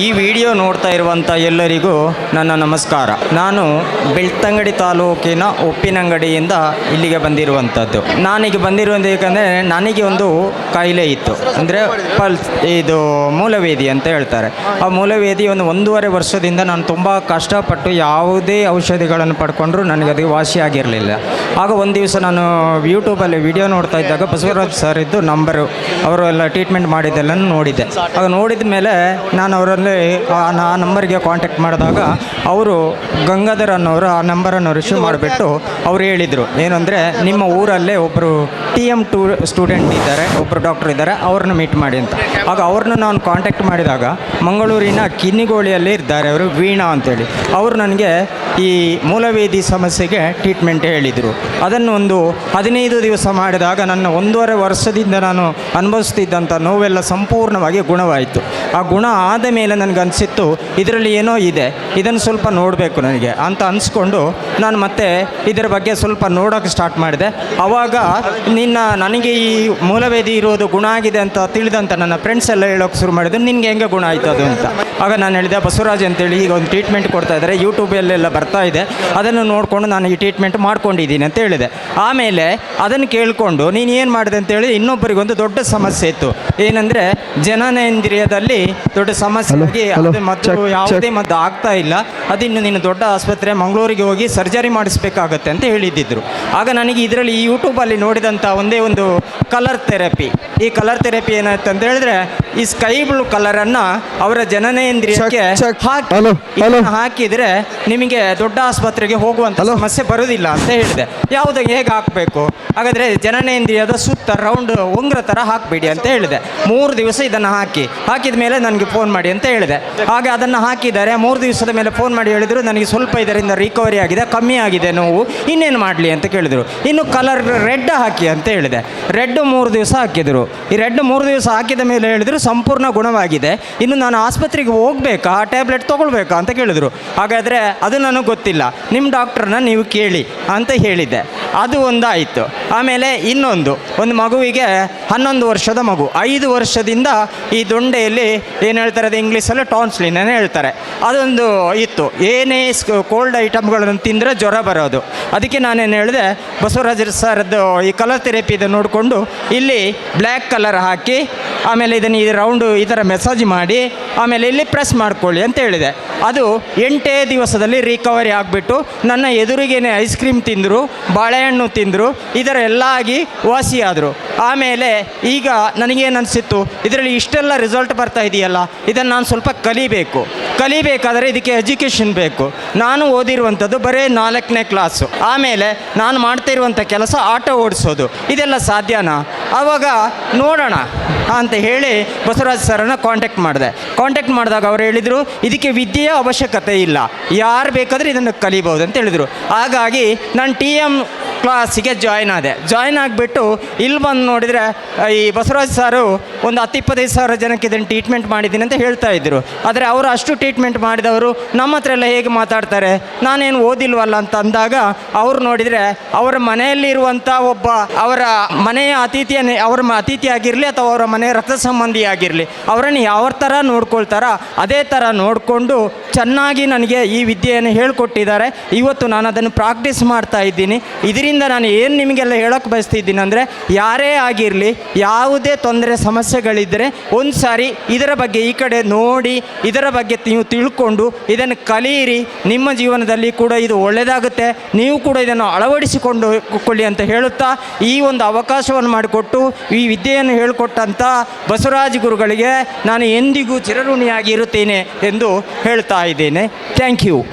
ಈ ವಿಡಿಯೋ ನೋಡ್ತಾ ಇರುವಂಥ ಎಲ್ಲರಿಗೂ ನನ್ನ ನಮಸ್ಕಾರ. ನಾನು ಬೆಳ್ತಂಗಡಿ ತಾಲೂಕಿನ ಉಪ್ಪಿನಂಗಡಿಯಿಂದ ಇಲ್ಲಿಗೆ ಬಂದಿರುವಂಥದ್ದು ನಾನೀಗ ಬಂದಿರುವಂಥ ಏಕೆಂದರೆ ನನಗೆ ಒಂದು ಕಾಯಿಲೆ ಇತ್ತು. ಅಂದರೆ ಪಲ್ಸ್ ಇದು ಮೂಲವೇದಿ ಅಂತ ಹೇಳ್ತಾರೆ. ಆ ಮೂಲವೇದಿ ಒಂದು ಒಂದೂವರೆ ವರ್ಷದಿಂದ ನಾನು ತುಂಬ ಕಷ್ಟಪಟ್ಟು ಯಾವುದೇ ಔಷಧಿಗಳನ್ನು ಪಡ್ಕೊಂಡ್ರು ನನಗೆ ಅದು ವಾಸಿಯಾಗಿರಲಿಲ್ಲ ಆಗ ಒಂದು ದಿವಸ ನಾನು ಯೂಟ್ಯೂಬಲ್ಲಿ ವಿಡಿಯೋ ನೋಡ್ತಾ ಇದ್ದಾಗ ಬಸವರಾಜ್ ಸರ್ ಇದ್ದು ನಂಬರು ಅವರು ಎಲ್ಲ ಟ್ರೀಟ್ಮೆಂಟ್ ಮಾಡಿದ್ದೆಲ್ಲ ನೋಡಿದ್ದೆ. ಆಗ ನೋಡಿದ ಮೇಲೆ ನಾನು ಅವರಲ್ಲಿ ಆ ನಂಬರ್ಗೆ ಕಾಂಟ್ಯಾಕ್ಟ್ ಮಾಡಿದಾಗ ಅವರು ಗಂಗಾಧರ್ ಅನ್ನೋರು ಆ ನಂಬರನ್ನು ರಿಸೀವ್ ಮಾಡಿಬಿಟ್ಟು ಅವ್ರು ಹೇಳಿದರು. ಏನಂದರೆ, ನಿಮ್ಮ ಊರಲ್ಲೇ ಒಬ್ಬರು ಟಿ ಎಂ ಟೂ ಸ್ಟೂಡೆಂಟ್ ಇದ್ದಾರೆ ಒಬ್ಬರು ಡಾಕ್ಟರ್ ಇದ್ದಾರೆ, ಅವ್ರನ್ನ ಮೀಟ್ ಮಾಡಿ ಅಂತ. ಆಗ ಅವ್ರನ್ನ ನಾನು ಕಾಂಟ್ಯಾಕ್ಟ್ ಮಾಡಿದಾಗ ಮಂಗಳೂರಿನ ಕಿನ್ನಿಗೋಳಿಯಲ್ಲಿ ಇದ್ದಾರೆ ಅವರು, ವೀಣಾ ಅಂತೇಳಿ. ಅವರು ನನಗೆ ಈ ಮೂಲವೇದಿ ಸಮಸ್ಯೆಗೆ ಟ್ರೀಟ್ಮೆಂಟ್ ಹೇಳಿದರು. ಅದನ್ನು ಒಂದು ಹದಿನೈದು ದಿವಸ ಮಾಡಿದಾಗ ನನ್ನ ಒಂದೂವರೆ ವರ್ಷದಿಂದ ನಾನು ಅನುಭವಿಸ್ತಿದ್ದಂಥ ನೋವೆಲ್ಲ ಸಂಪೂರ್ಣವಾಗಿ ಗುಣವಾಯಿತು. ಆ ಗುಣ ಆದ ಮೇಲೆ ನನಗೆ ಅನಿಸಿತ್ತು ಇದರಲ್ಲಿ ಏನೋ ಇದೆ, ಇದನ್ನು ಸ್ವಲ್ಪ ನೋಡಬೇಕು ನನಗೆ ಅಂತ ಅನಿಸ್ಕೊಂಡು ನಾನು ಮತ್ತೆ ಇದರ ಬಗ್ಗೆ ಸ್ವಲ್ಪ ನೋಡೋಕ್ಕೆ ಸ್ಟಾರ್ಟ್ ಮಾಡಿದೆ. ಆವಾಗ ನಿನ್ನ, ನನಗೆ ಈ ಮೂಲವೇದಿ ಇರೋದು ಗುಣ ಆಗಿದೆ ಅಂತ ತಿಳಿದಂಥ ನನ್ನ ಫ್ರೆಂಡ್ಸ್ ಎಲ್ಲ ಹೇಳೋಕೆ ಶುರು ಮಾಡಿದ್ರು, ನಿನಗೆ ಹೆಂಗೆ ಗುಣ ಆಯ್ತು ಅದು ಅಂತ. ಆಗ ನಾನು ಹೇಳಿದೆ, ಬಸವರಾಜ್ ಅಂತೇಳಿ ಈಗ ಒಂದು ಟ್ರೀಟ್ಮೆಂಟ್ ಕೊಡ್ತಾ ಇದ್ದಾರೆ ಯೂಟ್ಯೂಬಲ್ಲೆಲ್ಲ ಬರ್ತಾ ಇದೆ. ಅದನ್ನು ನೋಡಿಕೊಂಡು ನಾನು ಈ ಟ್ರೀಟ್ಮೆಂಟ್ ಮಾಡ್ಕೊಂಡಿದ್ದೀನಿ ಅಂತ ಹೇಳಿದೆ. ಆಮೇಲೆ ಅದನ್ನು ಕೇಳಿಕೊಂಡು ನೀನು ಏನು ಮಾಡಿದೆ ಅಂತೇಳಿ ಇನ್ನೊಬ್ಬರಿಗೊಂದು ದೊಡ್ಡ ಸಮಸ್ಯೆ ಇತ್ತು. ಏನಂದರೆ ಜನನೇಂದ್ರಿಯದಲ್ಲಿ ದೊಡ್ಡ ಸಮಸ್ಯೆ ಆಗಿ ಅದು ಮದ್ದು ಯಾವುದೇ ಮದ್ದು ಆಗ್ತಾ ಇಲ್ಲ. ಅದಿನ್ನು ನೀನು ದೊಡ್ಡ ಆಸ್ಪತ್ರೆ ಮಂಗಳೂರಿಗೆ ಹೋಗಿ ಸರ್ಜರಿ ಮಾಡಿಸ್ಬೇಕಾಗತ್ತೆ ಅಂತ ಹೇಳಿದ್ದಿದ್ರು. ಆಗ ನನಗೆ ಇದರಲ್ಲಿ ಈ ಯೂಟ್ಯೂಬಲ್ಲಿ ನೋಡಿದಂಥ ಒಂದೇ ಒಂದು ಕಲರ್ ಥೆರಪಿ ಈ ಕಲರ್ ಥೆರಪಿ ಏನಾಯ್ತು ಅಂತ ಹೇಳಿದ್ರೆ ಈ ಸ್ಕೈ ಬ್ಲೂ ಕಲರನ್ನು ಅವರ ಜನನೇಂದ್ರಿಯಕ್ಕೆ. ಹಾಕಿ ಹಾಕಿದ್ರೆ ನಿಮಗೆ ದೊಡ್ಡ ಆಸ್ಪತ್ರೆಗೆ ಹೋಗುವಂಥ. ಸಮಸ್ಯೆ ಬರುವುದಿಲ್ಲ ಅಂತ ಹೇಳಿದೆ ಯಾವುದು ಹೇಗೆ ಹಾಕಬೇಕು ಹಾಗಾದರೆ ಜನನೇಂದ್ರಿಯದ ಸುತ್ತ ರೌಂಡ್ ಉಂಗ್ರ ಥರ ಹಾಕಬೇಡಿ ಅಂತ ಹೇಳಿದೆ. ಮೂರು ದಿವಸ ಇದನ್ನು ಹಾಕಿ. ಹಾಕಿದ ಮೇಲೆ ನನಗೆ ಫೋನ್ ಮಾಡಿ ಅಂತ ಹೇಳಿದೆ. ಹಾಗೆ ಅದನ್ನು ಹಾಕಿದ್ದಾರೆ ಮೂರು ದಿವಸದ ಮೇಲೆ ಫೋನ್ ಮಾಡಿ ಹೇಳಿದರು ನನಗೆ ಸ್ವಲ್ಪ ಇದರಿಂದ ರಿಕವರಿ ಆಗಿದೆ, ಕಮ್ಮಿ ಆಗಿದೆ ನೋವು. ಇನ್ನೇನು ಮಾಡಲಿ ಅಂತ ಕೇಳಿದರು. ಇನ್ನು ಕಲರ್ ರೆಡ್ ಹಾಕಿ ಅಂತ ಹೇಳಿದೆ. ರೆಡ್ ಮೂರು ದಿವಸ ಹಾಕಿದರು. ಈ ರೆಡ್ ಮೂರು ದಿವಸ ಹಾಕಿದ ಮೇಲೆ ಹೇಳಿದರು ಸಂಪೂರ್ಣ ಗುಣವಾಗಿದೆ. ಇನ್ನು ನಾನು ಆಸ್ಪತ್ರೆಗೆ ಹೋಗಬೇಕಾ? ಆ ಟ್ಯಾಬ್ಲೆಟ್ ತೊಗೊಳ್ಬೇಕಾ ಅಂತ ಕೇಳಿದರು. ಹಾಗಾದರೆ ಅದು ನನಗೆ ಗೊತ್ತಿಲ್ಲ. ನಿಮ್ಮ ಡಾಕ್ಟ್ರನ್ನ ನೀವು ಕೇಳಿ ಅಂತ ಹೇಳಿದ್ದೆ ಅದು ಒಂದಾಯಿತು. ಆಮೇಲೆ ಇನ್ನೊಂದು, ಒಂದು ಮಗುವಿಗೆ ಹನ್ನೊಂದು ವರ್ಷದ ಮಗು. ಐದು ವರ್ಷದಿಂದ ಈ ದೊಂಡೆಯಲ್ಲಿ ಏನು ಹೇಳ್ತಾರೆ ಅದು ಇಂಗ್ಲೀಷಲ್ಲಿ ಟಾನ್ಸ್ಲಿನ್ ಹೇಳ್ತಾರೆ. ಅದೊಂದು ಇತ್ತು. ಏನೇ ಕೋಲ್ಡ್ ಐಟಮ್ಗಳನ್ನು ತಿಂದರೆ ಜ್ವರ ಬರೋದು. ಅದಕ್ಕೆ ನಾನೇನು ಹೇಳಿದೆ ಬಸವರಾಜ ಸರ್ದು ಈ ಕಲರ್ ಥೆರಪಿ ಇದನ್ನು ನೋಡಿಕೊಂಡು ಇಲ್ಲಿ ಬ್ಲ್ಯಾಕ್ ಕಲರ್ ಹಾಕಿ ಆಮೇಲೆ ಇದನ್ನು ಈ ರೌಂಡು ಈ ಥರ ಮೆಸೇಜ್ ಮಾಡಿ, ಆಮೇಲೆ ಇಲ್ಲಿ ಪ್ರೆಸ್ ಮಾಡ್ಕೊಳ್ಳಿ ಅಂತ ಹೇಳಿದೆ. ಅದು ಎಂಟೇ ದಿವಸದಲ್ಲಿ ರಿಕವರಿ ಆಗಿಬಿಟ್ಟು, ನನ್ನ ಎದುರಿಗೇನೆ ಐಸ್ ಕ್ರೀಮ್ ತಿಂದರು, ಬಾಳೆಹಣ್ಣು ತಿಂದರು ಇದರ ಎಲ್ಲ ಆಗಿ ವಾಸಿಯಾದರು. ಆಮೇಲೆ ಈಗ ನನಗೇನು ಅನಿಸಿತ್ತು ಇದರಲ್ಲಿ ಇಷ್ಟೆಲ್ಲ ರಿಸಲ್ಟ್ ಬರ್ತಾ ಇದೆಯಲ್ಲ, ಇದನ್ನು ನಾನು ಸ್ವಲ್ಪ ಕಲಿಬೇಕು. ಕಲಿಬೇಕಾದರೆ ಇದಕ್ಕೆ ಎಜುಕೇಷನ್ ಬೇಕು. ನಾನು ಓದಿರುವಂಥದ್ದು ಬರೀ ನಾಲ್ಕನೇ ಕ್ಲಾಸು ಆಮೇಲೆ ನಾನು ಮಾಡ್ತಾ ಇರುವಂಥ ಕೆಲಸ ಆಟೋ ಓಡಿಸೋದು. ಇದೆಲ್ಲ ಸಾಧ್ಯನಾ? ಆವಾಗ ನೋಡೋಣ ಅಂತ ಹೇಳಿ ಬಸವರಾಜ್ ಸರನ್ನು ಕಾಂಟ್ಯಾಕ್ಟ್ ಮಾಡಿದೆ. ಕಾಂಟ್ಯಾಕ್ಟ್ ಮಾಡಿದಾಗ ಅವ್ರು ಹೇಳಿದರು, ಇದಕ್ಕೆ ವಿದ್ಯೆಯ ಅವಶ್ಯಕತೆ ಇಲ್ಲ. ಯಾರು ಬೇಕಾದರೂ ಇದನ್ನು ಕಲಿಬೋದು ಅಂತ ಹೇಳಿದರು. ಹಾಗಾಗಿ ನಾನು ಟಿ ಎಂ ಕ್ಲಾಸಿಗೆ ಜಾಯ್ನ್ ಆದೆ. ಜಾಯ್ನ್ ಆಗಿಬಿಟ್ಟು ಇಲ್ಲಿ ಬಂದು ನೋಡಿದರೆ ಈ ಬಸವರಾಜ್ ಸಾರು ಒಂದು ಹತ್ತು ಇಪ್ಪತ್ತೈದು ಸಾವಿರ ಜನಕ್ಕೆ ಇದನ್ನು ಟ್ರೀಟ್ಮೆಂಟ್ ಮಾಡಿದ್ದೀನಿ ಅಂತ ಹೇಳ್ತಾ ಇದ್ದರು ಆದರೆ ಅವರು ಅಷ್ಟು ಟ್ರೀಟ್ಮೆಂಟ್ ಮಾಡಿದವರು ನಮ್ಮ ಹತ್ರ ಎಲ್ಲ ಹೇಗೆ ಮಾತಾಡ್ತಾರೆ? ನಾನೇನು ಓದಿಲ್ವಲ್ಲ ಅಂತ ಅಂದಾಗ ಅವರು ನೋಡಿದರೆ ಅವರ ಮನೆಯಲ್ಲಿರುವಂಥ ಒಬ್ಬ ಅವರ ಮನೆಯ ಅತಿಥಿಯನ್ನೇ ಅವರ ಅತಿಥಿಯಾಗಿರಲಿ ಅಥವಾ ಅವರ ಮನೆಯ ರಕ್ತ ಸಂಬಂಧಿ ಆಗಿರಲಿ ಅವರನ್ನು ಯಾವ ಥರ ನೋಡ್ಕೊಳ್ತಾರ ಅದೇ ಥರ ನೋಡಿಕೊಂಡು ಚೆನ್ನಾಗಿ ನನಗೆ ಈ ವಿದ್ಯೆಯನ್ನು ಹೇಳ್ಕೊಟ್ಟಿದ್ದಾರೆ. ಇವತ್ತು ನಾನು ಅದನ್ನು ಪ್ರಾಕ್ಟೀಸ್ ಮಾಡ್ತಾ ಇದ್ದೀನಿ. ಇದರಿಂದ ನಾನು ಏನು ನಿಮಗೆಲ್ಲ ಹೇಳೋಕ್ಕೆ ಬಯಸ್ತಿದ್ದೀನಿ ಅಂದರೆ, ಯಾರೇ ಆಗಿರಲಿ, ಯಾವುದೇ ತೊಂದರೆ ಸಮಸ್ಯೆಗಳಿದ್ದರೆ ಒಂದು ಸಾರಿ ಇದರ ಬಗ್ಗೆ ಈ ಕಡೆ ನೋಡಿ, ಇದರ ಬಗ್ಗೆ ನೀವು ತಿಳ್ಕೊಂಡು, ಇದನ್ನು ಕಲಿಯಿರಿ. ನಿಮ್ಮ ಜೀವನದಲ್ಲಿ ಕೂಡ ಇದು ಒಳ್ಳೆಯದಾಗುತ್ತೆ ನೀವು ಕೂಡ ಇದನ್ನು ಅಳವಡಿಸಿಕೊಂಡು ಕೊಳ್ಳಿ ಅಂತ ಹೇಳುತ್ತಾ, ಈ ಒಂದು ಅವಕಾಶವನ್ನು ಮಾಡಿಕೊಟ್ಟು, ಈ ವಿದ್ಯೆಯನ್ನು ಹೇಳಿಕೊಟ್ಟಂಥ ಬಸವರಾಜ ಗುರುಗಳಿಗೆ ನಾನು ಎಂದಿಗೂ ಚಿರಋಣಿಯಾಗಿರುತ್ತೇನೆ ಎಂದು ಹೇಳ್ತಾ ಇದ್ದೇನೆ. Thank you